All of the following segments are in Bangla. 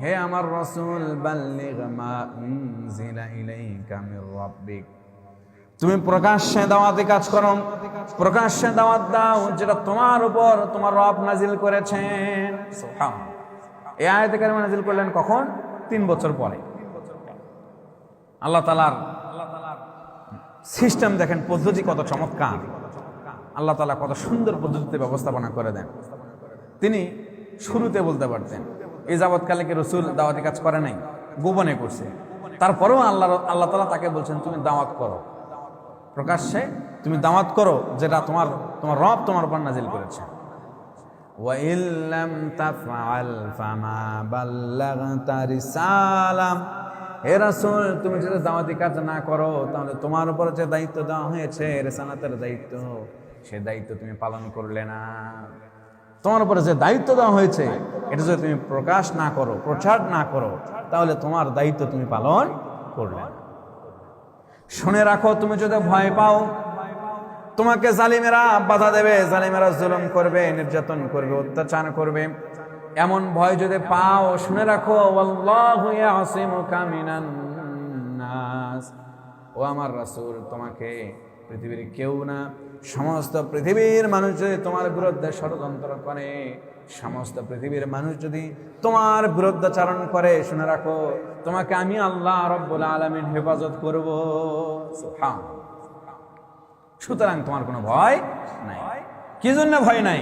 হে আমার রাসূল তুমি প্রকাশ্যে দাওয়াতে কাজ করো, প্রকাশ্যে দাওয়াত দাও যেটা তোমার উপর তোমার রব নাজিল করেছেন। এ আয়াতে কারিমা নাজিল করলেন কখন? তিন বছর পরে। আল্লাহ তালার সিস্টেম দেখেন পদ্ধতি কত চমৎকার। আল্লাহ তালা কত সুন্দর পদ্ধতিতে ব্যবস্থাপনা করে দেন তিনি শুরুতে বলতে পারতেন এই যাবৎকালে কি রসুল দাওয়াতি কাজ করে নাই গোপনে করছে তারপরেও আল্লাহ আল্লাহ তালা তাকে বলছেন তুমি দাওয়াত করো প্রকাশ্যে তুমি দাওয়াত করো যেটা তোমার তোমার রব তোমার উপর নাজিল করেছে وَإِن لَّمْ تَفْعَلْ فَمَا بَلَّغْتَ رِسَالَةَ হে রাসূল তুমি যদি দাওয়াতি কাজ না করো তাহলে তোমার উপর যে দায়িত্ব দেওয়া হয়েছে রেসালাতের দায়িত্ব সে দায়িত্ব তুমি পালন করলে না। তোমার উপরে যে দায়িত্ব দেওয়া হয়েছে, এটা যদি তুমি প্রকাশ না করো, প্রচার না করো, তাহলে তোমার দায়িত্ব তুমি পালন করলে শুনে রাখো, তুমি যদি ভয় পাও, তোমাকে জালিমেরা বাধা দেবে, জালিমেরা জুলুম করবে, নির্যাতন করবে, অত্যাচার করবে। এমন ভয় যদি পাও, শুনে রাখো ও আমার রাসূল, তোমাকে পৃথিবীর কেউ না। সমস্ত পৃথিবীর মানুষ যদি তোমার বিরুদ্ধে ষড়যন্ত্র করে, সমস্ত পৃথিবীর মানুষ যদি তোমার বিরুদ্ধাচারণ করে, শুনে রাখো, তোমাকে আমি আল্লাহ রব্বুল আলামিন হেফাজত করব। সুতরাং তোমার কোনো ভয় নাই। কি জন্য ভয় নাই?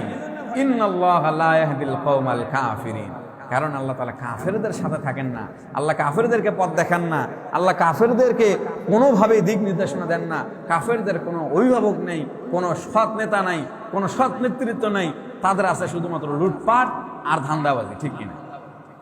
ইয়াহদিল কওমাল কাফিরিন। কারণ আল্লাহ তালা কাফেরদের সাথে থাকেন না। আল্লাহ কাফেরদেরকে পথ দেখান না। আল্লাহ কাফেরদেরকে কোনোভাবেই দিক নির্দেশনা দেন না। কাফেরদের কোনো অভিভাবক নেই, কোনো সৎ নেতা নাই, কোনো সৎ নেতৃত্ব নেই। তাদের আছে শুধুমাত্র লুটপাট আর ধান্দাবাজি, ঠিক কিনা?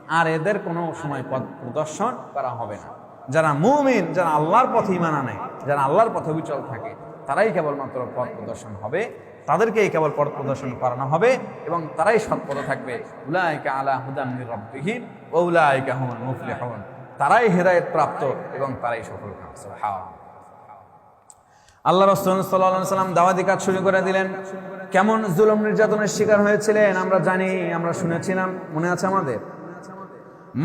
আর এদের কোনো সময় পথ প্রদর্শন করা হবে না। যারা মুমিন, যারা আল্লাহর পথে ইমান আনে, যারা আল্লাহর পথে বিচল থাকে, তারাই কেবলমাত্র পথ প্রদর্শন হবে। তাদেরকেই কেবল পথ প্রদর্শন করানো হবে এবং তারাই সৎ পথে থাকবে। উলায়কা আলা হুদান মির রাব্বিহিম ওয়া উলাইকা হুমুল মুফলিহুন। তারাই হেদায়েত প্রাপ্ত এবং তারাই সফল আল্লাহ রসুল সাল্লাহ সাল্লাম দাওয়াতি কাজ শুরু করে দিলেন। কেমন জুলুম নির্যাতনের শিকার হয়েছিলেন আমরা জানি আমরা শুনেছিলাম মনে আছে আমাদের?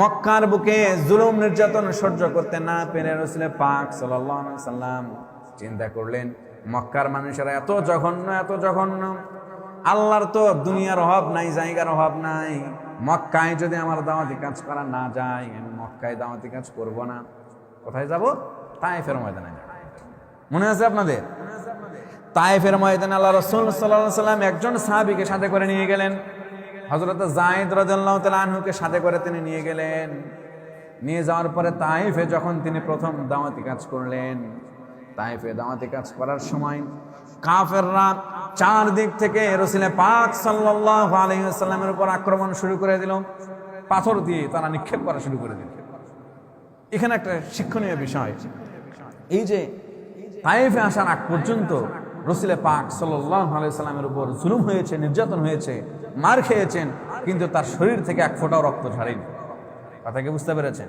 মক্কার বুকে জুলুম নির্যাতন সহ্য করতে না পেরে রসুল পাক সাল্লাম চিন্তা করলেন মক্কার মানুষেরা এত জঘন্য এত জঘন্য। আল্লাহর তো দুনিয়ার অভাব নাই, জায়গার অভাব নাই। মক্কায় যদি আমার দাওয়াতি কাজ করা না যায়, আমি মক্কায় দাওয়াতি কাজ করব না। কোথায় যাব? তাই ফের ময়দানে যাব। মনে আছে আপনাদের? তাইফের ময়দানে আল্লাহ রসুল সাল্লাহ সাল্লাম একজন সাহাবিকে সাথে করে নিয়ে গেলেন। হজরত জায়দ রাজাল্লাহ আনহুকে সাথে করে তিনি নিয়ে গেলেন। নিয়ে যাওয়ার পরে তাইফে যখন তিনি প্রথম দাওয়াতি কাজ করলেন তাইফে দাওয়াতি কাজ করার সময় কাফেররা চারদিক থেকে রসিলে পাক সাল্লাহ আলহিহাস্লামের উপর আক্রমণ শুরু করে দিল। পাথর দিয়ে তারা নিক্ষেপ করা শুরু করে দিল। এখানে একটা শিক্ষণীয় বিষয়। এই যে তাইফে আসার আগ পর্যন্ত রসিলে পাক সাল্লাহ আলাইসাল্লামের উপর জুলুম হয়েছে, নির্যাতন হয়েছে, মার খেয়েছেন, কিন্তু তার শরীর থেকে এক ফোঁটাও রক্ত ঝাড়েনি। কথা কি বুঝতে পেরেছেন?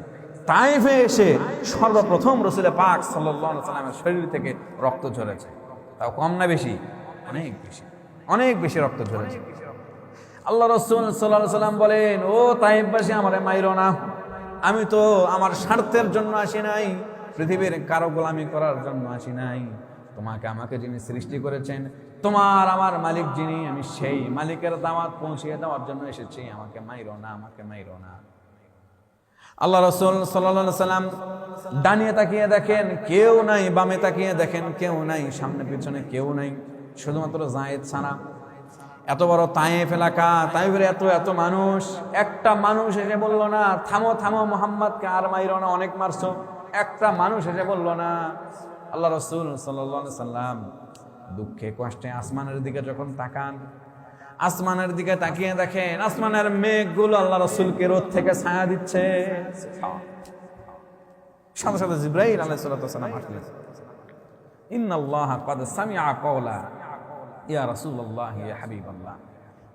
তাইফে এসে সর্বপ্রথম রসিলে পাক সাল্লামের শরীর থেকে রক্ত ঝরেছে। তাও কম না বেশি? অনেক বেশি। অনেক বেশি রক্ত ঝরেছে। আল্লাহ রসুল সাল্লাহ সাল্লাম বলেন, ও তাইফবাসী, আমারে মাইরো না। আমি তো আমার স্বার্থের জন্য আসি নাই, পৃথিবীর কারও গোলামি করার জন্য আসি নাই। তোমাকে আমাকে যিনি সৃষ্টি করেছেন, তোমার আমার মালিক যিনি, আমি সেই মালিকের দাওয়াত পৌঁছিয়ে দেওয়ার জন্য এসেছি। আমাকে মাইরো না, আমাকে মাইরো না। আল্লাহ রসুল সাল্লা সাল্লাম ডানিয়ে তাকিয়ে দেখেন, কেউ নাই, বামে তাকিয়ে দেখেন, কেউ নাই, সামনে পিছনে কেউ নাই, শুধুমাত্র জায়েদ ছাড়া। এত বড় তাইফ এলাকা তাইফের এত এত মানুষ, একটা মানুষ এসে বলল না, থামো থামো, মোহাম্মদকে আর মাইরো না, অনেক মারছো। একটা মানুষ এসে বলল না, আল্লাহ রসুল সাল্লা সাল্লাম দুঃখে কষ্টে আসমানের দিকে যখন তাকান আসমানের দিকে তাকিয়ে দেখেন, আসমানের মেঘগুলো আল্লাহ রসুলকে রোদ থেকে ছায়া দিচ্ছে। সাথে সাথে জিব্রাহিল আলাহ সাল্লাম আসলেন ইন্নাল্লাহ কাদ সামিআ কওলা, ইয়া রাসূলুল্লাহ, ইয়া হাবিবাল্লাহ।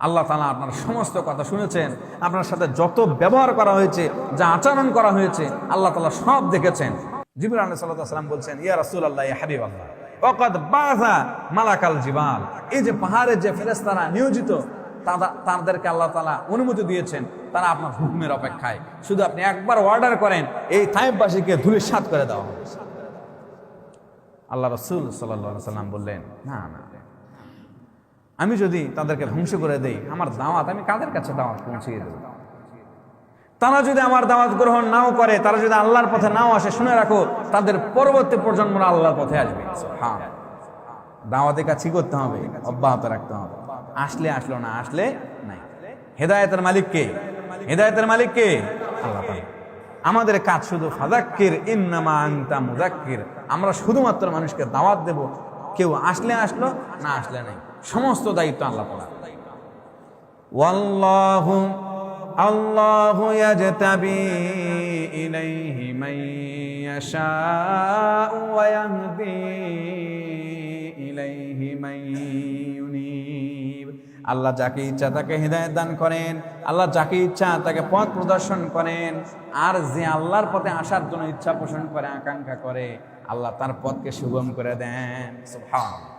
আল্লাহ তাআলা আপনার সমস্ত কথা শুনেছেন, আপনার সাথে যত ব্যবহার করা হয়েছে, যা আচরণ করা হয়েছে, আল্লাহ তাআলা সব দেখেছেন। জিবরাইল আলাইহিস সালাম বলছেন, ইয়া রাসূলুল্লাহ, ইয়া হাবিবাল্লাহ। ওয়াকাদ বাযা মালাকাল জিবাল। এই যে পাহাড়ের যে ফেরেশতারা নিয়োজিত তাদেরকে আল্লাহ তালা অনুমতি দিয়েছেন, তারা আপনার হুকুমের অপেক্ষায়। শুধু আপনি একবার অর্ডার করেন, এই থাইমবাসীকে ধুলির সাত করে দেওয়া হবে। আল্লাহ রসুল সাল্লা সাল্লাম বললেন না না। আমি যদি তাদেরকে ধ্বংস করে দেই, আমার দাওয়াত আমি কাদের কাছে দাওয়াত পৌঁছিয়ে দেবো? তারা যদি আমার দাওয়াত গ্রহণ নাও করে, তারা যদি আল্লাহর পথে নাও আসে, শুনে রাখো, তাদের পরবর্তী প্রজন্ম আল্লাহর পথে আসবে। হ্যাঁ দাওয়াতে কাছি করতে হবে, অব্যাহত রাখতে হবে। আসলে আসলো না, আসলে নাই। হেদায়তের মালিককে হেদায়তের মালিককে আল্লাহ আমাদের কাজ শুধু ফাদাক্কির ইন্নামা আন্তা মুদাক্কির আমরা শুধুমাত্র মানুষকে দাওয়াত দেব, কেউ আসলে আসলো, না আসলে নাই। সমস্ত দায়িত্ব আল্লাহ পড়া ওয়াল্লাহু الله يجتبي إليه من يشاء ويهدي إليه من ينيب আল্লাহ যাকে ইচ্ছা তাকে হৃদায়ত দান করেন আল্লাহ যাকে ইচ্ছা তাকে পথ প্রদর্শন করেন আর যে আল্লাহর পথে আসার জন্য ইচ্ছা পোষণ করে আকাঙ্ক্ষা করে আল্লাহ তার পথকে সুগম করে দেন সুবহানাল্লাহ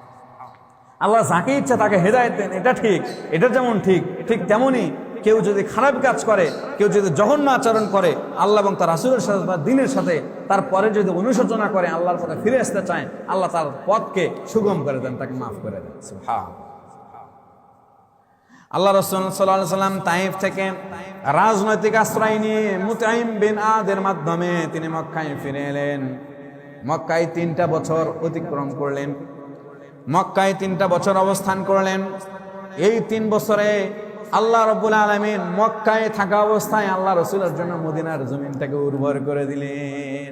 আল্লাহ যাকে ইচ্ছা তাকে হেদায়ত দেন এটা ঠিক এটা যেমন ঠিক ঠিক তেমনই কেউ যদি খারাপ কাজ করে, কেউ যদি জঘন্য আচরণ করে, আল্লাহ এবং তার রাসুলের সাথে বা দিনের সাথে, তারপরে যদি অনুশোচনা করে, আল্লাহর পথে ফিরে আসতে চায়, আল্লাহ তার পথকে সুগম করে দেন, তাকে মাফ করে দেন। আল্লাহ। রসুল সাল্লাহ সাল্লাম তাইফ থেকে রাজনৈতিক আশ্রয় নিয়ে মুতাইম বিন আদের মাধ্যমে তিনি মক্কায় ফিরে এলেন। মক্কায় তিনটা বছর অতিক্রম করলেন। মক্কায় তিনটা বছর অবস্থান করলেন। এই তিন বছরে আল্লাহ রব্বুল আলমিন মক্কায় থাকা অবস্থায় আল্লাহ রসুলের জন্য মদিনার জমিনটাকে উর্বর করে দিলেন।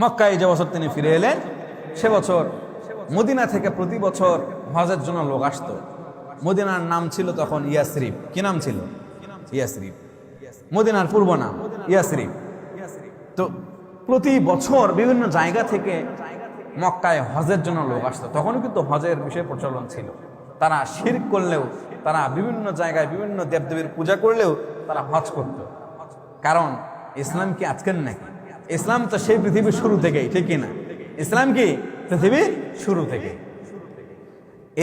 মক্কায় যে বছর তিনি ফিরে এলেন, সে বছর মদিনা থেকে প্রতি বছর হজের জন্য লোক আসতো। মদিনার নাম ছিল তখন ইয়াসরিফ। কি নাম ছিল? ইয়াসরিফ। মদিনার পূর্ব নাম ইয়াসরিফ। তো প্রতি বছর বিভিন্ন জায়গা থেকে মক্কায় হজের জন্য লোক আসতো। তখনও কিন্তু হজের বিষয়ে প্রচলন ছিল। তারা শির করলেও, তারা বিভিন্ন জায়গায় বিভিন্ন দেবদেবীর পূজা করলেও তারা হজ করত। কারণ ইসলাম কি আজকের নাকি? ইসলাম তো সেই পৃথিবীর শুরু থেকেই, ঠিক না ইসলাম কি পৃথিবীর শুরু থেকে?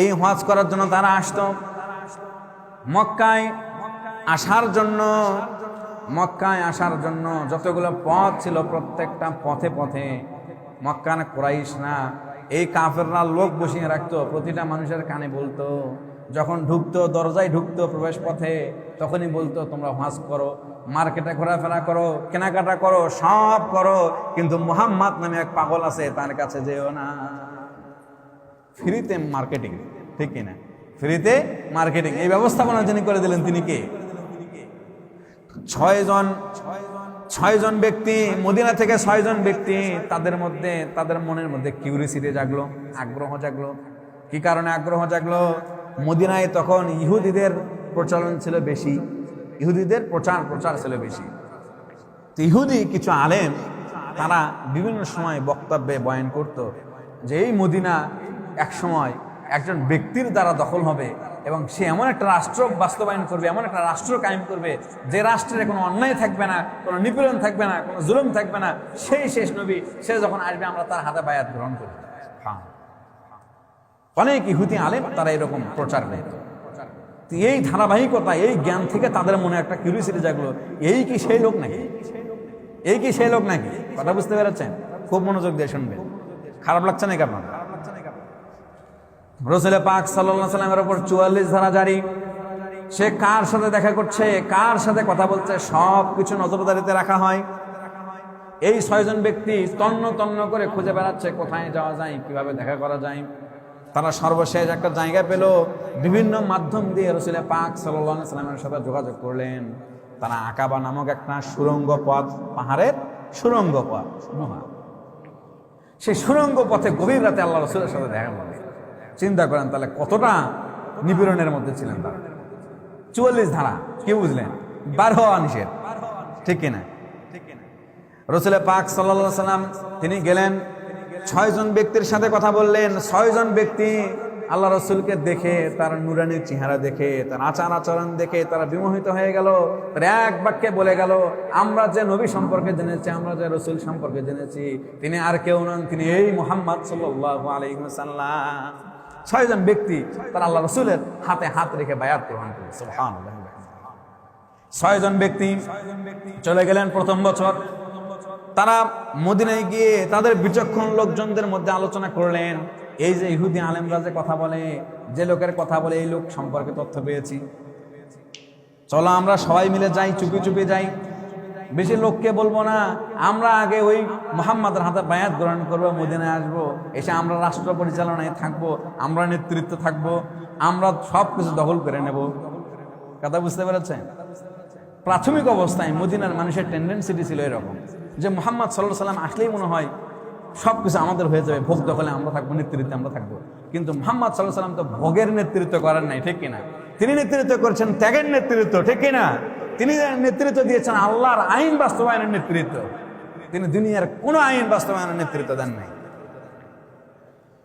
এই হজ করার জন্য তারা আসতো। মক্কায় আসার জন্য, মক্কায় আসার জন্য যতগুলো পথ ছিল প্রত্যেকটা পথে পথে। মক্কান কোরাইশ না এই কাফেররা লোক বসিয়ে রাখতো, প্রতিটা মানুষের কানে বলতো। যখন ঢুকতো, দরজায় ঢুকতো প্রবেশ পথে তখনই বলতো, তোমরা হজ করো, মার্কেটে ঘোরাফেরা করো, কেনাকাটা করো, সব করো। কিন্তু মোহাম্মদ নামে এক পাগল আছে, তার কাছে যেও না। ফ্রিতে মার্কেটিং, ঠিক কিনা ফ্রিতে মার্কেটিং, এই ব্যবস্থাপনা যিনি করে দিলেন তিনি কে? ছয়জন ছয়জন ব্যক্তি, মদিনা থেকে ছয়জন ব্যক্তি, তাদের মধ্যে, তাদের মনের মধ্যে কিউরিসিটি জাগলো, আগ্রহ জাগলো। কি কারণে আগ্রহ জাগলো? মদিনায় তখন ইহুদিদের প্রচলন ছিল বেশি, ইহুদিদের প্রচার প্রচার ছিল বেশি। তো ইহুদি কিছু আলেম, তারা বিভিন্ন সময় বক্তব্যে বয়ান করত যে, এই মদিনা এক সময় একজন ব্যক্তির দ্বারা দখল হবে এবং সে এমন একটা রাষ্ট্র বাস্তবায়ন করবে, এমন একটা রাষ্ট্র কায়েম করবে যে রাষ্ট্রের কোনো অন্যায় থাকবে না, কোনো নিপীড়ন থাকবে না, কোনো জুলুম থাকবে না। সেই শেষ নবী, সে যখন আসবে, আমরা তার হাতে বায়াত গ্রহণ করব হ্যাঁ। অনেক ইহুদি আলেম তারা এরকম প্রচার করত তো এই ধারাবাহিকতা, এই জ্ঞান থেকে তাদের মনে একটা কিউরিয়াসিটি জাগলো, এই কি সেই লোক নাকি? এই কি সেই লোক নাকি? কথা বুঝতে পেরেছেন? খুব মনোযোগ দিয়ে শুনবেন। খারাপ লাগছে নাকি আপনার? রসুল পাক সাল্লাহ সাল্লামের ওপর চুয়াল্লিশ ধারা জারি। সে কার সাথে দেখা করছে, কার সাথে কথা বলছে, সব কিছু নজরদারিতে রাখা হয়। এই ছয়জন ব্যক্তি তন্ন তন্ন করে খুঁজে বেড়াচ্ছে, কোথায় যাওয়া যায়, কীভাবে দেখা করা যায়। তারা সর্বশেষ একটা জায়গা পেল। বিভিন্ন মাধ্যম দিয়ে রসুল পাক সাল্লাহ সাল্লামের সাথে যোগাযোগ করলেন। তারা আকাবা নামক একটা সুরঙ্গ পথ, পাহাড়ের সুরঙ্গ পথ। সেই সুরঙ্গ পথে গভীর রাতে আল্লাহ রসুলের সাথে দেখা করলেন। চিন্তা করেন তাহলে কতটা নিপীড়নের মধ্যে ছিলেন তারা? চুয়াল্লিশ ধারা, কি বুঝলেন? বার নিষেধ। ঠিক কিনা? রসুল পাক সাল্লা সাল্লাম তিনি গেলেন, ছয়জন ব্যক্তির সাথে কথা বললেন, ছয়জন ব্যক্তি আল্লাহ রসুলকে দেখে, তার নুরানির চেহারা দেখে, তার আচার আচরণ দেখে তারা বিমোহিত হয়ে গেল এক বাক্যে বলে গেল, আমরা যে নবী সম্পর্কে জেনেছি, আমরা যে রসুল সম্পর্কে জেনেছি, তিনি আর কেউ নন, তিনি এই মোহাম্মদ সাল্লাহ আলহিমসাল্লাম ছয়জন ব্যক্তি তারা আল্লাহ রসুলের হাতে হাত রেখে বায়াত গ্রহণ করে। ছয়জন ব্যক্তি চলে গেলেন প্রথম বছর। তারা মদিনায় গিয়ে তাদের বিচক্ষণ লোকজনদের মধ্যে আলোচনা করলেন। এই যে ইহুদি আলেমরা যে কথা বলে, যে লোকের কথা বলে, এই লোক সম্পর্কে তথ্য পেয়েছি। চলো আমরা সবাই মিলে যাই, চুপি চুপি যাই। বেশি লোককে বলব না। আমরা আগে ওই মোহাম্মদের হাতে বায়াত গ্রহণ করব, মদিনায় আসব, এসে আমরা রাষ্ট্র পরিচালনায় থাকব, আমরা নেতৃত্ব থাকব, আমরা সব কিছু দখল করে নেব। কথা বুঝতে পেরেছেন? প্রাথমিক অবস্থায় মদিনার মানুষের টেন্ডেন্সিটি ছিল এরকম, যে মোহাম্মদ সাল্লাহ সাল্লাম আসলেই মনে হয় সব কিছু আমাদের হয়ে যাবে, ভোগ দখলে আমরা থাকব, নেতৃত্বে আমরা থাকব। কিন্তু মোহাম্মদ সাল্লাহ সাল্লাম তো ভোগের নেতৃত্ব করার নাই, ঠিক কিনা? তিনি নেতৃত্ব করছেন ত্যাগের নেতৃত্ব, ঠিক কিনা? তিনি নেতৃত্ব দিয়েছেন, আল্লাহর আইন বাস্তবায়নের নেতৃত্ব। তিনি দুনিয়ার কোনো আইন বাস্তবায়নের নেতৃত্ব দেন নাই।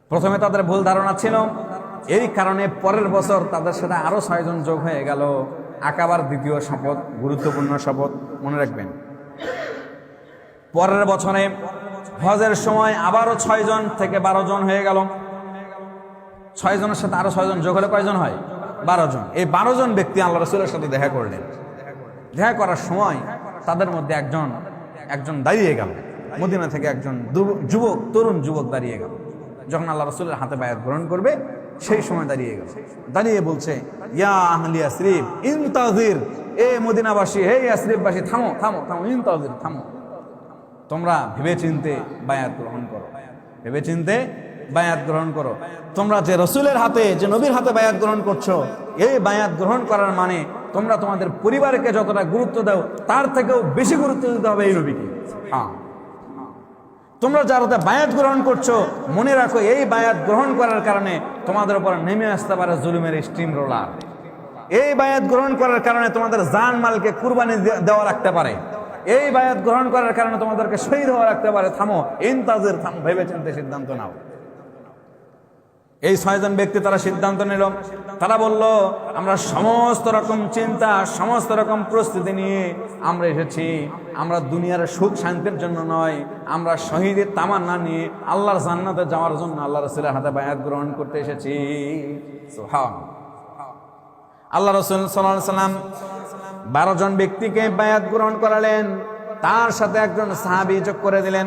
প্রথমে তাদের ভুল ধারণা ছিল। এই কারণে পরের বছর তাদের সাথে আরও ছয়জন যোগ হয়ে গেল। আকাবার দ্বিতীয় শপথ, গুরুত্বপূর্ণ শপথ, মনে রাখবেন। পরের বছরে হজের সময় আবারও ছয়জন থেকে বারো জন হয়ে গেল। ছয়জনের সাথে আরও ছয়জন যোগ হলে কয়জন হয়? বারো জন। এই বারো জন ব্যক্তি আল্লাহ রসুলের সাথে দেখা করলেন। দেখা করার সময় তাদের মধ্যে একজন একজন দাঁড়িয়ে গেল। মদিনা থেকে একজন যুবক, তরুণ যুবক দাঁড়িয়ে গেল। যখন আল্লাহ রসুলের হাতে বায়াত গ্রহণ করবে, সেই সময় দাঁড়িয়ে গেল। দাঁড়িয়ে বলছে, ইয়া আহলি আসরিফ ইনতাজির, এ মদিনাবাসী, হে আসরিফবাসী থামো থামো থামো, ইনতাজির, থামো। তোমরা ভেবে চিনতে বায়াত গ্রহণ করো। ভেবে চিনতে বায়াত গ্রহণ করো। তোমরা যে রসুলের হাতে, যে নবীর হাতে বায়াত গ্রহণ করছ, এই বায়াত গ্রহণ করার মানে তোমরা তোমাদের পরিবারকে যতটা গুরুত্ব দাও, তার থেকেও বেশি গুরুত্ব দিতে হবে এই নবীকে। হ্যাঁ। তোমরা যারাতে বায়াত গ্রহণ করছ, মনে রাখো, এই বায়াত গ্রহণ করার কারণে তোমাদের উপর নেমে আসতে পারে জুলুমের স্টিম রোলার। এই বায়াত গ্রহণ করার কারণে তোমাদের জান মালকে কুরবানি দেওয়া রাখতে পারে। এই বায়াত গ্রহণ করার কারণে তোমাদেরকে শহীদ হওয়া রাখতে পারে। থামো, ইনতাজের থামো ভেবে চিন্তে সিদ্ধান্ত নাও। এই ছয়জন ব্যক্তি তারা সিদ্ধান্ত নিল। তারা বলল, আমরা সমস্ত রকম চিন্তা, সমস্ত রকম প্রস্তুতি নিয়ে আমরা এসেছি। আমরা দুনিয়ার সুখ শান্তির জন্য নয়। আমরা শহীদের তামান্না নিয়ে আল্লাহর জান্নাতে যাওয়ার জন্য আল্লাহ রসুলের হাতে বায়াত গ্রহণ করতে এসেছি। আল্লাহ রসুল সাল্লাহ সাল্লাম বারো জন ব্যক্তিকে বায়াত গ্রহণ করালেন। তার সাথে একজন সাহাবি যোগ করে দিলেন।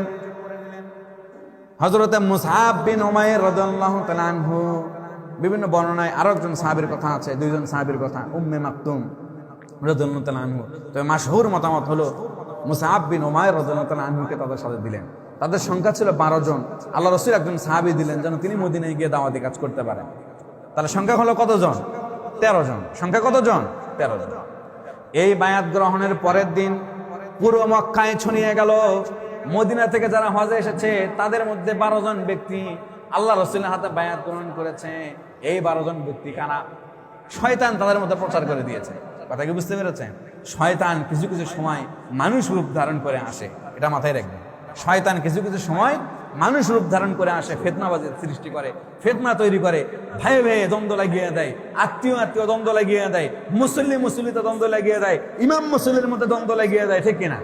হজরতে মুসাহাব বিন উমাইর রাদিয়াল্লাহু তাআলা আনহু, বিভিন্ন বর্ণনায় আরও একজন সাহাবীর কথা আছে, দুইজন সাহাবীর কথা, উম্মে মাকতুম রাদিয়াল্লাহু তাআলা আনহু। তবে মাশহুর মতামত হলো মুসাহাব বিন উমাইর রাদিয়াল্লাহু তাআলা তাদের সাথে দিলেন। তাদের সংখ্যা ছিল বারো জন। আল্লাহ রসুল একজন সাহাবী দিলেন যেন তিনি মদিনায় গিয়ে দাওয়াতি কাজ করতে পারেন। তাহলে সংখ্যা হলো কতজন তেরো জন। সংখ্যা কতজন তেরো জন। এই বায়াত গ্রহণের পরের দিন পুরো মক্কায় ছড়িয়ে গেল। মদিনা থেকে যারা হজে এসেছে, তাদের মধ্যে বারো জন ব্যক্তি আল্লাহ রসুলের হাতে বায়াত গ্রহণ করেছে। এই বারো জন ব্যক্তি কানা শয়তান তাদের মধ্যে প্রচার করে দিয়েছে। কথা কি বুঝতে পেরেছেন? শয়তান কিছু কিছু সময় মানুষ রূপ ধারণ করে আসে। এটা মাথায় রাখবেন। শয়তান কিছু কিছু সময় মানুষ রূপ ধারণ করে আসে, ফেতনাবাজি সৃষ্টি করে, ফেতনা তৈরি করে ভাই ভাই দ্বন্দ্ব লাগিয়ে দেয়, আত্মীয় আত্মীয় দ্বন্দ্ব লাগিয়ে দেয়, মুসল্লি মুসল্লিতে দ্বন্দ্ব লাগিয়ে দেয়, ইমাম মুসল্লির মধ্যে দ্বন্দ্ব লাগিয়ে দেয়, ঠিক কিনা?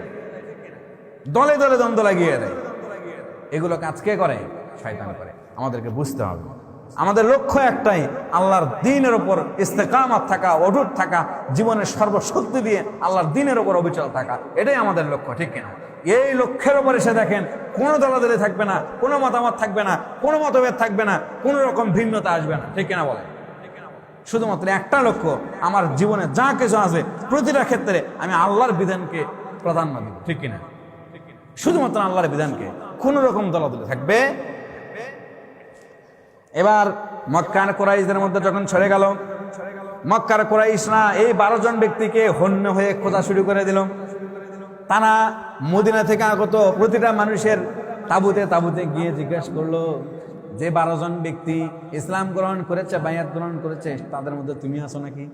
দলে দলে দ্বন্দ্ব লাগিয়ে দেয়। এগুলো কাজ কে করে? শয়তান করে। আমাদেরকে বুঝতে হবে। আমাদের লক্ষ্য একটাই, আল্লাহর দিনের ওপর ইস্তেকামাত থাকা, অটুট থাকা, জীবনের সর্বশক্তি দিয়ে আল্লাহর দিনের ওপর অবিচল থাকা। এটাই আমাদের লক্ষ্য, ঠিক কিনা? এই লক্ষ্যের ওপর এসে দেখেন, কোনো দলাদলি থাকবে না, কোনো মতামত থাকবে না, কোনো মতভেদ থাকবে না, কোনো রকম ভিন্নতা আসবে না। ঠিক কিনা বলে শুধুমাত্র একটা লক্ষ্য, আমার জীবনে যা কিছু আছে, প্রতিটা ক্ষেত্রে আমি আল্লাহর বিধানকে প্রাধান্য দিব। ঠিক কিনা? শুধুমাত্র আল্লাহর বিধানকে কোন রকম দলাদলি থাকবে? এবার মক্কার কোরাইশদের মধ্যে যখন ছড়ে গেল, মক্কার কোরাইশরা এই বারো জন ব্যক্তিকে হন্য হয়ে খোঁজা শুরু করে দিল। তারা মদিনা থেকে আগত প্রতিটা মানুষের তাবুতে তাবুতে গিয়ে জিজ্ঞেস করল, যে বারো জন ব্যক্তি ইসলাম গ্রহণ করেছে, বায়াত গ্রহণ করেছে, তাদের মধ্যে তুমি আছো নাকি?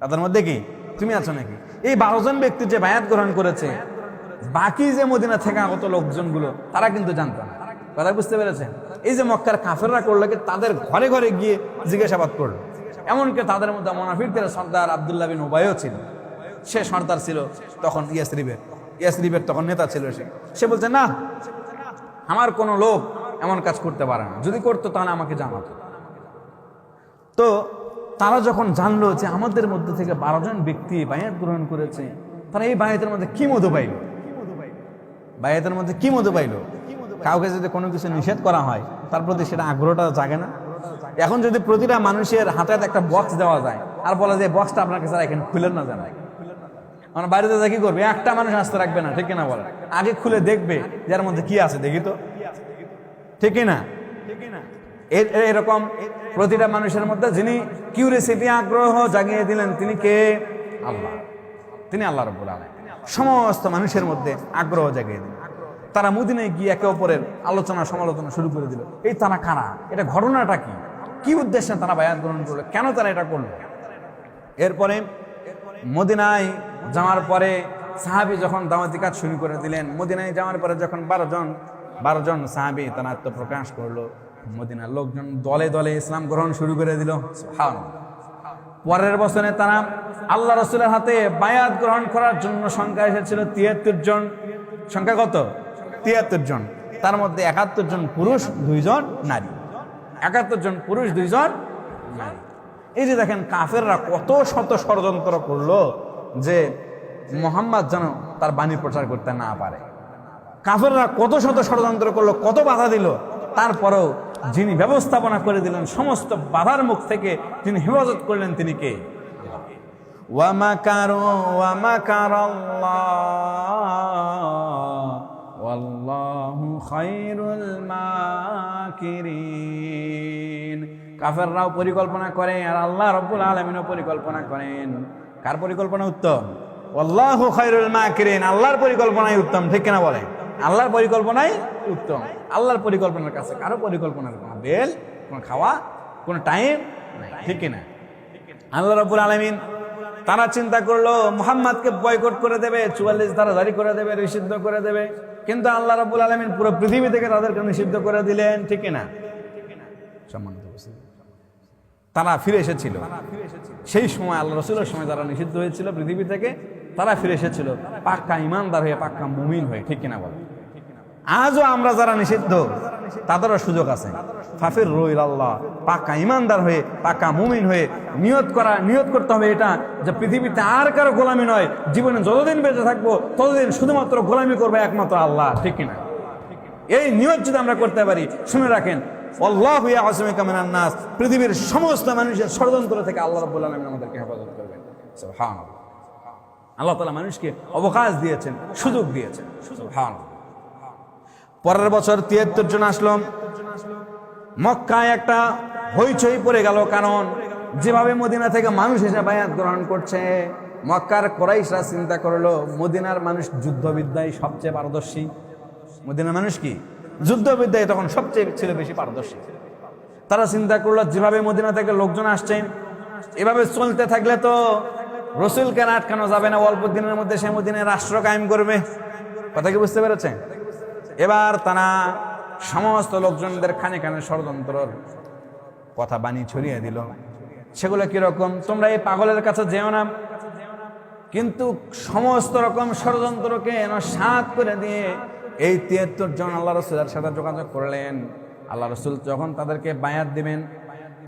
তাদের মধ্যে কি? তুমি আছো নাকি? এই বারো জন ব্যক্তি যে বায়াত গ্রহণ করেছে বাকি যে মদিনা থেকে আগত লোকজনগুলো, তারা কিন্তু জানতো না। কথা বুঝতে পেরেছেন এই যে মক্কার কাফেররা করল কি, তাদের ঘরে ঘরে গিয়ে জিজ্ঞাসাবাদ করল। এমনকি তাদের মধ্যে মোনাফিকদের সর্দার আবদুল্লাহ বিন উবায়ও ছিল। সে সর্দার ছিল তখন ইয়াসরিবের। ইয়াসরিবের তখন নেতা ছিল সে। সে বলছে, না, আমার কোনো লোক এমন কাজ করতে পারে না। যদি করতো তাহলে আমাকে জানাতো। তো তারা যখন জানলো যে আমাদের মধ্যে থেকে বারো জন ব্যক্তি বায়াত গ্রহণ করেছে, তারা এই বায়াতের মধ্যে কি মধু পাইল? বায়াতের মধ্যে কি মধু পাইল? কাউকে যদি কোনো কিছু নিষেধ করা হয়, তার প্রতি সেটা আগ্রহটা জাগে না। এখন যদি প্রতিটা মানুষের হাতে একটা বক্স দেওয়া যায়, আর বলা যায় বক্সটা আপনার কাছে রাখেন, খুলেন না জানাই মানে বাড়িতে যা কি করবে? একটা মানুষ আসতে রাখবে না, ঠিক না বলে আগে খুলে দেখবে যার মধ্যে কি আছে, দেখি তো। ঠিক না এরকম প্রতিটা মানুষের মধ্যে যিনি কিউরিয়াসিটি আগ্রহ জাগিয়ে দিলেন, তিনি কে? আল্লাহ। তিনি আল্লাহ রব্বুল আলামিন। সমস্ত মানুষের মধ্যে আগ্রহ জাগিয়ে দিলেন তারা মদিনায় গিয়ে একে অপরের আলোচনা, সমালোচনা শুরু করে দিল। এই তারা কারা? এটা ঘটনাটা কি? কি উদ্দেশ্যে তারা বায়াত গ্রহণ করল? কেন তারা এটা করল? এরপরে মদিনায় যাওয়ার পরে সাহাবি যখন দাওয়াতি কাজ শুরু করে দিলেন, মদিনায় যাওয়ার পরে যখন বারো জন বারো জন সাহাবি তারা আত্মপ্রকাশ করল, মদিনার লোকজন দলে দলে ইসলাম গ্রহণ শুরু করে দিল। পরের বছরে তারা আল্লাহ রসুলের হাতে বায়াত গ্রহণ করার জন্য সংখ্যা এসেছিল তিয়াত্তর জন। সংখ্যা কত? তিয়াত্তর জন। তার মধ্যে একাত্তর জন পুরুষ দুইজন নারী। একাত্তর জন পুরুষ দুইজন নারী। এই যে দেখেন, কাফেররা কত শত ষড়যন্ত্র করল যে মোহাম্মদ যেন তার বাণী প্রচার করতে না পারে। কাফেররা কত শত ষড়যন্ত্র করল, কত বাধা দিল, তারপরেও যিনি ব্যবস্থাপনা করে দিলেন, সমস্ত বাধার মুখ থেকে যিনি হেফাজত করলেন, তিনি কে? কাফেররাও পরিকল্পনা করে আর আল্লাহ রব্বুল আলামিনও পরিকল্পনা করেন। কার পরিকল্পনা উত্তম? আল্লাহু খায়রুল মাকিরিন, আল্লাহর পরিকল্পনাই উত্তম, ঠিক কিনা বলে আল্লাহর পরিকল্পনাই উত্তম। আল্লাহর পরিকল্পনার কাছে কারও পরিকল্পনার কোনো বেল কোনো খাওয়া কোনো টাইম ঠিক কিনা? আল্লাহ রব্বুল আলমিন তারা চিন্তা করল মোহাম্মদকে বয়কট করে দেবে চুয়াল্লিশ ধারা জারি করে দেবে নিষিদ্ধ করে দেবে। কিন্তু আল্লাহ রব্বুল আলমিন পুরো পৃথিবী থেকে তাদেরকে নিষিদ্ধ করে দিলেন ঠিক না সম্মানিত। তারা ফিরে এসেছিল। সেই সময় আল্লাহ রসুলের সময় তারা নিষিদ্ধ হয়েছিল পৃথিবী থেকে তারা ফিরে এসেছিল। পাক্কা ইমানদার হয়ে পাক্কা মুমিন হয়ে ঠিক কিনা বলে? আজও আমরা যারা নিষিদ্ধ, তাদেরও সুযোগ আছে। ফাফির রইল আল্লাহ পাক্কা ইমানদার হয়ে পাক্কা মুমিন হয়ে নিয়ত করা, নিয়ত করতে হবে এটা যে পৃথিবীতে আর কারও গোলামি নয়। জীবনে যতদিন বেঁচে থাকব, ততদিন শুধুমাত্র গোলামি করবে একমাত্র আল্লাহ, ঠিক কিনা? এই নিয়ত যদি আমরা করতে পারি, শুনে রাখেন আল্লাহ নাস পৃথিবীর সমস্ত মানুষের ষড়যন্ত্র থেকে আল্লাহ রব্বুল আলমিন আমাদেরকে হেফাজত করবেন। সুবহানাল্লাহ। আল্লাহ তালা মানুষকে অবকাশ দিয়েছেন, সুযোগ দিয়েছেন। সুবহানাল্লাহ। পরের বছর তিয়াত্তর জন আসলো। মক্কায় একটা হইচই পড়ে গেল, কারণ যেভাবে মদিনা থেকে মানুষ এসে বায়াত গ্রহণ করছে, মক্কার কোরাইশরা চিন্তা করল, মদিনার মানুষ যুদ্ধবিদ্যায় সবচেয়ে পারদর্শী। মদিনার মানুষ কি? যুদ্ধবিদ্যায় তখন সবচেয়ে ছিল বেশি পারদর্শী। তারা চিন্তা করল, যেভাবে মদিনা থেকে লোকজন আসছেন এভাবে চলতে থাকলে তো রসুলকে আটকানো যাবে না, অল্প দিনের মধ্যে সে মদিনে রাষ্ট্র কায়েম করবে। কথা কি বুঝতে পেরেছেন? এবার তারা সমস্ত লোকজনদের খানে খানে ষড়যন্ত্রর কথা বাণী ছড়িয়ে দিল। সেগুলো কীরকম? তোমরা এই পাগলের কাছে যেও না। কিন্তু সমস্ত রকম ষড়যন্ত্রকে সাত করে দিয়ে এই তিয়াত্তর জন আল্লাহ রসুলের সাথে যোগাযোগ করলেন। আল্লাহ রসুল যখন তাদেরকে বায়াত দিবেন,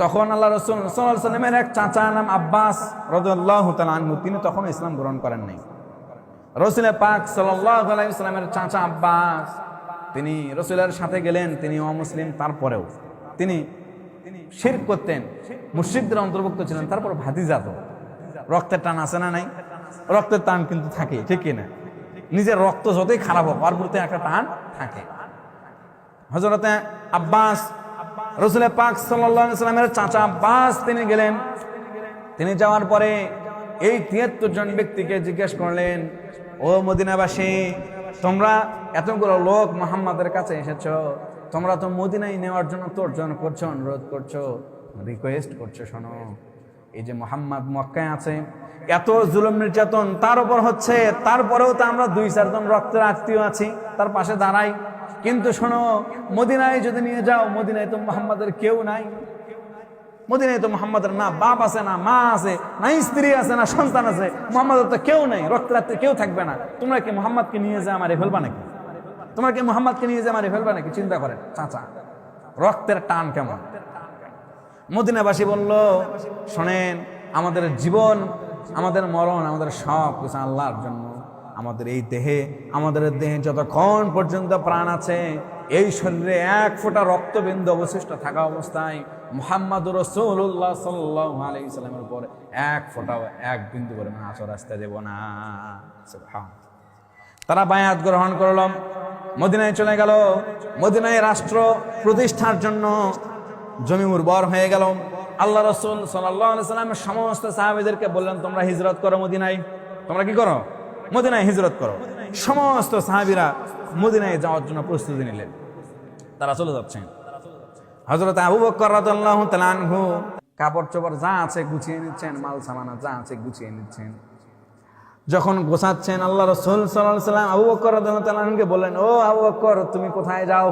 তখন আল্লাহ রসুল সাল্লামের এক চাচা নাম আব্বাস রদুল্লাহ তালু তিনি তখন ইসলাম গ্রহণ করেন নাই। রসুল পাক সাল্লামের চাচা আব্বাস তিনি রসুলের সাথে গেলেন, তিনি অমুসলিম, তারপরেও তিনি শির করতেন, মুর্শিদদের অন্তর্ভুক্ত ছিলেন, তারপর ভাতিজাত রক্তের টান আছে না নাই? রক্তের টান কিন্তু থাকে, ঠিক না? নিজের রক্ত যতই খারাপ হোক ওর প্রতি একটা টান থাকে। হজরতে আব্বাস রসুল পাক সাল্লামের চাচা আব্বাস, তিনি গেলেন। তিনি যাওয়ার পরে এই তিয়াত্তর জন ব্যক্তিকে জিজ্ঞেস করলেন, ও মদিনাবাসী, তোমরা এতগুলো লোক মোহাম্মদের কাছে এসেছ, তোমরা তো মদিনায় নেওয়ার জন্য তর্জন করছ, অনুরোধ করছ রিকোয়েস্ট করছ, শোনো। এই যে মোহাম্মদ মক্কায় আছে, এত জুলুম নির্যাতন, তার উপর হচ্ছে, তারপরেও তো আমরা দুই চারজন রক্তের আত্মীয় আছি, তার পাশে দাঁড়াই। কিন্তু শোনো, মদিনায় যদি নিয়ে যাও, মদিনায় তো মোহাম্মদের কেউ নাই। মদিনায় তো মোহাম্মদের না বাপ আছে, না মা আছে, না স্ত্রী আছে, না সন্তান আছে, মোহাম্মদের তো কেউ নেই, রক্তের আত্মীয় কেউ থাকবে না। তোমরা কি মোহাম্মদকে নিয়ে যা আমারে ফেলবা নাকি? তোমরা কি মোহাম্মদকে নিয়ে যা আমারে ফেলবা নাকি? চিন্তা করেন, চাচা, রক্তের টান কেমন? মদিনাবাসী বলল, শোনেন, আমাদের জীবন, আমাদের মরণ, আমাদের সব কিছু আল্লাহর জন্য। আমাদের এই দেহে, আমাদের দেহে যতক্ষণ পর্যন্ত প্রাণ আছে, এই শরীরে এক ফোঁটা রক্তবিন্দু অবশিষ্ট থাকা অবস্থায় মোহাম্মদ রসুল্লাহ সাল্লাহ আলি সাল্লামের উপর এক ফোঁটাও এক বিন্দু করে আচর আসতে দেব না। তারা বায়াত গ্রহণ করল মদিনায় চলে গেল। মদিনায় রাষ্ট্র প্রতিষ্ঠার জন্য জমি উর্বর হয়ে গেল। আল্লাহ রসুল সাল্লামের সমস্ত সাহাবিদেরকে বললেন, তোমরা হিজরত করো মদিনায়। তোমরা কি করো? মদিনায় হিজরত করো। সমস্ত সাহাবিরা মদিনায় যাওয়ার জন্য প্রস্তুতি নিলেন। তারা চলে যাচ্ছেন হজরত আবু বকর কাপড় চোপড় যা আছে গুছিয়ে নিচ্ছেন মাল সামানা যা আছে গুছিয়ে নিচ্ছেন। যখন গোসাচ্ছেন আল্লাহ রসুল সাল্লাহ সাল্লাম আবু বকর রাদিয়াল্লাহুকে বললেন, ও আবু বকর, তুমি কোথায় যাও?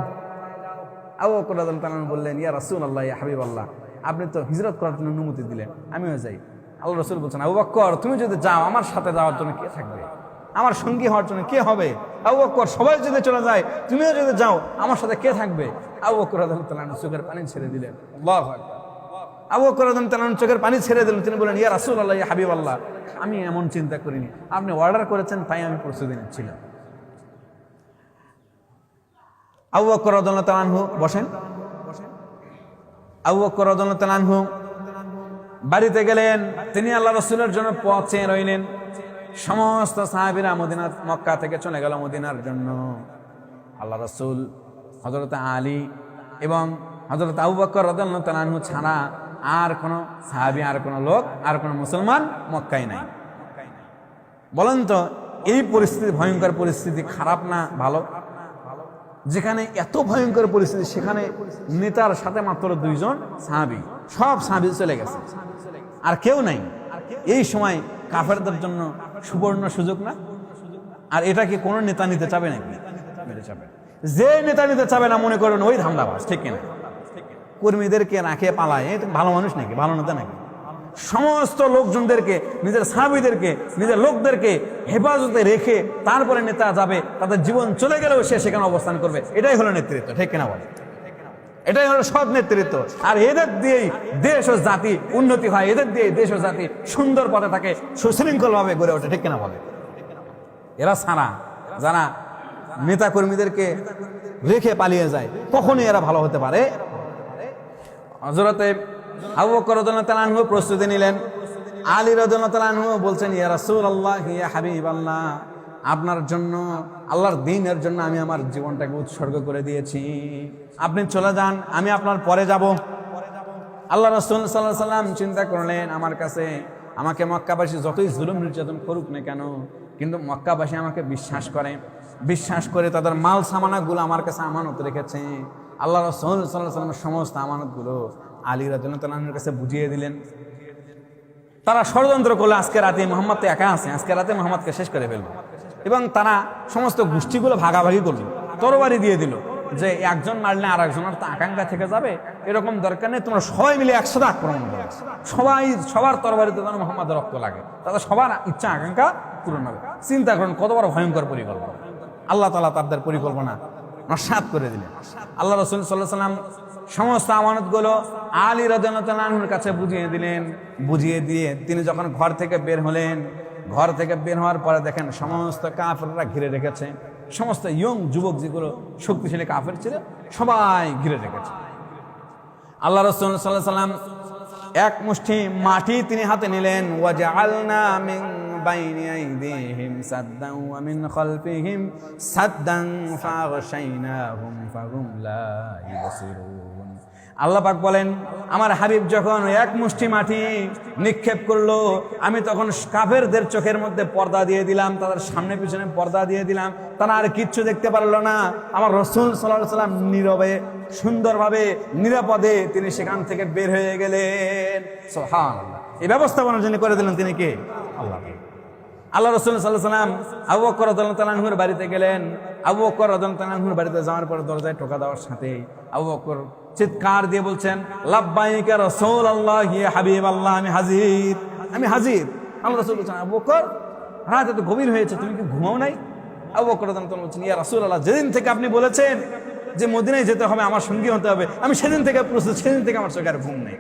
আবু বকর রাদিয়াল্লাহু বললেন, ইয়া রসুল আল্লাহ ইয়া হাবিব আল্লাহ আপনি তো হিজরত করার জন্য অনুমতি দিলেন, আমিও যাই। আল্লাহ রসুল বলছেন, আবু বকর, তুমি যদি যাও, আমার সাথে যাওয়ার জন্য কে থাকবে? আমার সঙ্গী হওয়ার জন্য কে হবে? আবু বকর, সবাই যদি চলে যায়, তুমিও যদি যাও, আমার সাথে কে থাকবে? আবু বকর রাদিয়াল্লাহু চোখের পানি ছেড়ে দিলেন। আল্লাহু আবু বকর রাদিয়াল্লাহু চোখের পানি ছেড়ে দিলেন। তিনি বলেন ইয়া রাসূল আল্লাহ হাবিব আল্লাহ আমি এমন চিন্তা করিনি। আপনি অর্ডার করেছেন, তাই আমি প্রস্তুতি নিচ্ছিলাম আবু বকর আনহু বসেন। আবু বকর আনহু বাড়িতে গেলেন। তিনি আল্লাহ রসুলের জন্য পথ চেয়ে রইলেন। সমস্ত সাহাবিরা মদিনা, মক্কা থেকে চলে গেল মদিনার জন্য। আল্লাহ রসুল হজরত আলী এবং হজরত আবু বকর তাআলা ছাড়া আর কোনো সাহাবি, আর কোনো লোক, আর কোনো মুসলমান মক্কায় নাই। বলেন তো, এই পরিস্থিতি, ভয়ঙ্কর পরিস্থিতি খারাপ না ভালো? যেখানে এত ভয়ঙ্কর পরিস্থিতি, সেখানে নেতার সাথে মাত্র দুইজন সাহাবি। সব সাহাবি চলে গেছে। আর কেউ নাই। এই সময় কাফেরদের জন্য সুবর্ণ সুযোগ না? আর এটা কি কোনো নেতা নিতে চাবে নাকি? চাবে। যে নেতা নিতে চাবে না, মনে করবেন ওই ধান্দাবাজ, ঠিক কিনা? কর্মীদেরকে রাখে পালায়। এ ভালো মানুষ নাকি? ভালো নেতা নাকি? সমস্ত লোকজনদেরকে, নিজের সাহাবিদেরকে, নিজের লোকদেরকে হেফাজতে রেখে তারপরে নেতা যাবে, তাদের জীবন চলে গেলেও সে সেখানে অবস্থান করবে। এটাই হলো নেতৃত্ব, ঠিক কিনা বলে? এটাই হলো সৎ নেতৃত্ব। আর এদের দিয়েই দেশ ও জাতি উন্নতি হয়, এদের দিয়ে দেশ ও জাতি সুন্দর পথে থাকে সুশৃঙ্খল ভাবে গড়ে ওঠে, ঠিক কিনা বলে? এরা ছাড়া, যারা নেতা কর্মীদেরকে রেখে পালিয়ে যায়, কখনই এরা ভালো হতে পারে হজরতে আবু বকর প্রস্তুতি নিলেন। আলী আনহু বলছেন, ইয়া রাসূলুল্লাহ, ইয়া হাবিবাল্লাহ, আপনার জন্য, আল্লাহর দিনের জন্য আমি আমার জীবনটাকে উৎসর্গ করে দিয়েছি। আপনি চলে যান, আমি আপনার পরে যাব। আল্লাহ রসুল সাল্লাহ সাল্লাম চিন্তা করলেন, আমার কাছে, আমাকে মক্কাবাসী যতই জুলুম, নির্যাতন করুক না কেন, কিন্তু মক্কাবাসী আমাকে বিশ্বাস করে। বিশ্বাস করে তাদের মাল সামানাগুলো আমার কাছে আমানত রেখেছে। আল্লাহ রসুল সাল্লামের সমস্ত আমানতগুলো আলী রাজনের কাছে বুঝিয়ে দিলেন। তারা ষড়যন্ত্র করল, আজকে রাতে মোহাম্মদ তো একা আছে, আজকে রাতে মোহাম্মদকে শেষ করে ফেলব এবং তারা সমস্ত গোষ্ঠীগুলো ভাগাভাগি করল, তরবারি দিয়ে দিল যে একজন মারলে আর একজনের তো আকাঙ্ক্ষা থেকে যাবে, এরকম দরকার নেই, তোমরা সবাই মিলে একসাথে আক্রমণ করো। সবাই, সবার তরবারিতে যেন মোহাম্মদ রক্ত লাগে তাদের সবার ইচ্ছা, আকাঙ্ক্ষা পূরণ হবে। চিন্তা করুন, কত বড় ভয়ঙ্কর পরিকল্পনা। আল্লাহ তালা তাদের পরিকল্পনা নস্বাত করে দিলেন। আল্লাহ রসুল সাল্লাহ সাল্লাম সমস্ত আমানতগুলো আলী রাজনার কাছে বুঝিয়ে দিলেন। বুঝিয়ে দিয়ে তিনি যখন ঘর থেকে বের হলেন, ঘর থেকে বের হওয়ার পরে দেখেন সমস্ত কাফেররা ঘিরে রেখেছে। সমস্ত ইয়ং যুবক যেগুলো শক্তিশালী কাফের ছিল, সবাই ঘিরে রেখেছে। আল্লাহ রসুল সাল্লাহ সাল্লাম এক মুষ্টি মাটি তিনি হাতে নিলেন। ওয়াজআলনা মিন বাইনি আল্লাহ পাক বলেন, আমার হাবিব যখন এক মুষ্টি মাটি নিক্ষেপ করল, আমি তখন কাফেরদের চোখের মধ্যে পর্দা দিয়ে দিলাম, তাদের সামনে পিছনে পর্দা দিয়ে দিলাম, তারা আর কিচ্ছু দেখতে পারল না। আমার রসুল সাল্লাহ সাল্লাম নীরবে, সুন্দরভাবে, নিরাপদে তিনি সেখান থেকে বের হয়ে গেলেন। এই ব্যবস্থাপনা যিনি করে দিলেন তিনি কে? আল্লাহ আল্লাহ রসুল সাল্লাহ সাল্লাম আবু বকর তালাহুর বাড়িতে গেলেন। আবু বকর তালাহুর বাড়িতে যাওয়ার পরে দরজায় টোকা দেওয়ার সাথে আবু বকর চিৎকার দিয়ে বলছেন, লাব্বাইকা রসুল আল্লাহ হাবিব আল্লাহ আমি হাজির আমি হাজির। আল্লাহ রসুল বলছেন, আবু বকর, রাত এত গভীর হয়েছে, তুমি কি ঘুমাও নাই? আবু বকর বলছেন, ইয়া রসুল আল্লাহ যেদিন থেকে আপনি বলেছেন যে মদিনায় যেতে হবে, আমার সঙ্গী হতে হবে, আমি সেদিন থেকে প্রস্তুত, সেদিন থেকে আমার চোখে আর ঘুম নেই।